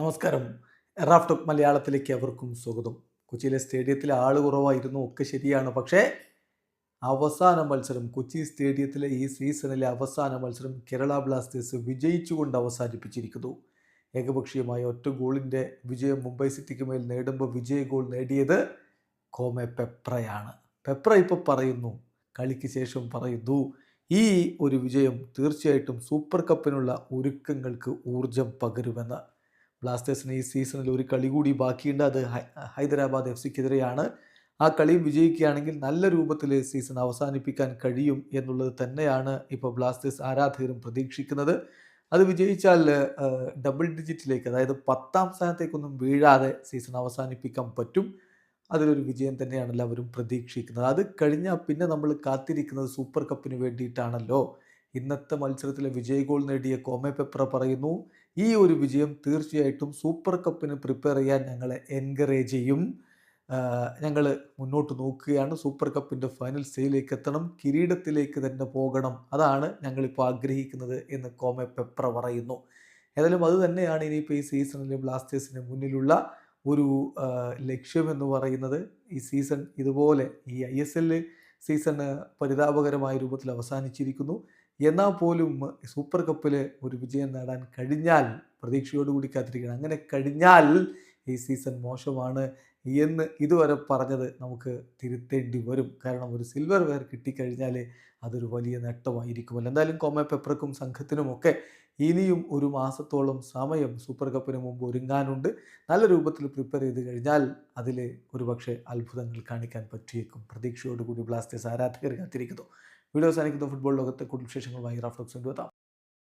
നമസ്കാരം. റാഫ്റ്റോക്ക് മലയാളത്തിലേക്ക് അവർക്കും സ്വാഗതം. കൊച്ചിയിലെ സ്റ്റേഡിയത്തിൽ ആൾ കുറവായിരുന്നു ഒക്കെ ശരിയാണ്. പക്ഷേ അവസാന മത്സരം കൊച്ചി സ്റ്റേഡിയത്തിലെ ഈ സീസണിലെ അവസാന മത്സരം കേരള ബ്ലാസ്റ്റേഴ്സ് വിജയിച്ചുകൊണ്ട് അവസാനിപ്പിച്ചിരിക്കുന്നു. ഏകപക്ഷീയമായ ഒറ്റ ഗോളിന്റെ വിജയം മുംബൈ സിറ്റിക്ക് മേൽ നേടുമ്പോൾ വിജയ ഗോൾ നേടിയത് കോമെ പെപ്രയാണ്. പെപ്ര ഇപ്പോൾ പറയുന്നു കളിക്ക് ശേഷം പറയുന്നു ഈ ഒരു വിജയം തീർച്ചയായിട്ടും സൂപ്പർ കപ്പിനുള്ള ഒരുക്കങ്ങൾക്ക് ഊർജം പകരുമെന്ന്. ബ്ലാസ്റ്റേഴ്സിന് ഈ സീസണിൽ ഒരു കളി കൂടി ബാക്കിയുണ്ട്. അത് ഹൈദരാബാദ് എഫ് സിക്കെതിരെയാണ്. ആ കളി വിജയിക്കുകയാണെങ്കിൽ നല്ല രൂപത്തിൽ സീസൺ അവസാനിപ്പിക്കാൻ കഴിയും എന്നുള്ളത് തന്നെയാണ് ഇപ്പോൾ ബ്ലാസ്റ്റേഴ്സ് ആരാധകരും പ്രതീക്ഷിക്കുന്നത്. അത് വിജയിച്ചാൽ ഡബിൾ ഡിജിറ്റിലേക്ക് അതായത് പത്താം സ്ഥാനത്തേക്കൊന്നും വീഴാതെ സീസൺ അവസാനിപ്പിക്കാൻ പറ്റും. അതിലൊരു വിജയം തന്നെയാണ് എല്ലാവരും പ്രതീക്ഷിക്കുന്നത്. അത് കഴിഞ്ഞാൽ പിന്നെ നമ്മൾ കാത്തിരിക്കുന്നത് സൂപ്പർ കപ്പിന് വേണ്ടിയിട്ടാണല്ലോ. ഇന്നത്തെ മത്സരത്തിലെ വിജയ ഗോൾ നേടിയ കോമേ പെപ്ര പറയുന്നു ഈ ഒരു വിജയം തീർച്ചയായിട്ടും സൂപ്പർ കപ്പിന് പ്രിപ്പയർ ചെയ്യാൻ ഞങ്ങളെ എൻകറേജ് ചെയ്യും. ഞങ്ങൾ മുന്നോട്ട് നോക്കുകയാണ്. സൂപ്പർ കപ്പിന്റെ ഫൈനൽ സ്റ്റേജിലേക്ക് എത്തണം കിരീടത്തിലേക്ക് തന്നെ പോകണം. അതാണ് ഞങ്ങളിപ്പോൾ ആഗ്രഹിക്കുന്നത് എന്ന് കോമെ പെപ്ര പറയുന്നു. ഏതായാലും അത് തന്നെയാണ് ഇനിയിപ്പോൾ ഈ സീസണിലെ ബ്ലാസ്റ്റേഴ്സിന് മുന്നിലുള്ള ഒരു ലക്ഷ്യമെന്ന് പറയുന്നത്. ഈ സീസൺ ഇതുപോലെ ഈ ഐ എസ് എൽ സീസൺ പരിതാപകരമായ രൂപത്തിൽ അവസാനിച്ചിരിക്കുന്നു. എന്നാൽ പോലും സൂപ്പർ കപ്പിൽ ഒരു വിജയം നേടാൻ കഴിഞ്ഞാൽ പ്രതീക്ഷയോടുകൂടി കാത്തിരിക്കണം. അങ്ങനെ കഴിഞ്ഞാൽ ഈ സീസൺ മോശമാണ്. എന്ന് ഇതുവരെ പറഞ്ഞത് നമുക്ക് തിരുത്തേണ്ടി വരും. കാരണം ഒരു സിൽവർ വെയർ കിട്ടിക്കഴിഞ്ഞാൽ അതൊരു വലിയ നേട്ടമായിരിക്കുമല്ലോ. എന്തായാലും കോമ പെപ്രക്കും സംഘത്തിനുമൊക്കെ ഇനിയും ഒരു മാസത്തോളം സമയം സൂപ്പർ കപ്പിന് മുമ്പ് ഒരുങ്ങാനുണ്ട്. നല്ല രൂപത്തിൽ പ്രിപ്പയർ ചെയ്ത് കഴിഞ്ഞാൽ അതിൽ ഒരുപക്ഷെ അത്ഭുതങ്ങൾ കാണിക്കാൻ പറ്റിയേക്കും. പ്രതീക്ഷയോടുകൂടി ബ്ലാസ്റ്റേഴ്സ് ആരാധകർ കാത്തിരിക്കുന്നു. വീഡിയോ സാധിക്കുന്ന ഫുട്ബോൾ ലോകത്തെ കൂടുതൽ വിശേഷങ്ങളുമായി റാഫ്റ്റോക്സ് കൊണ്ടുവെത്താം.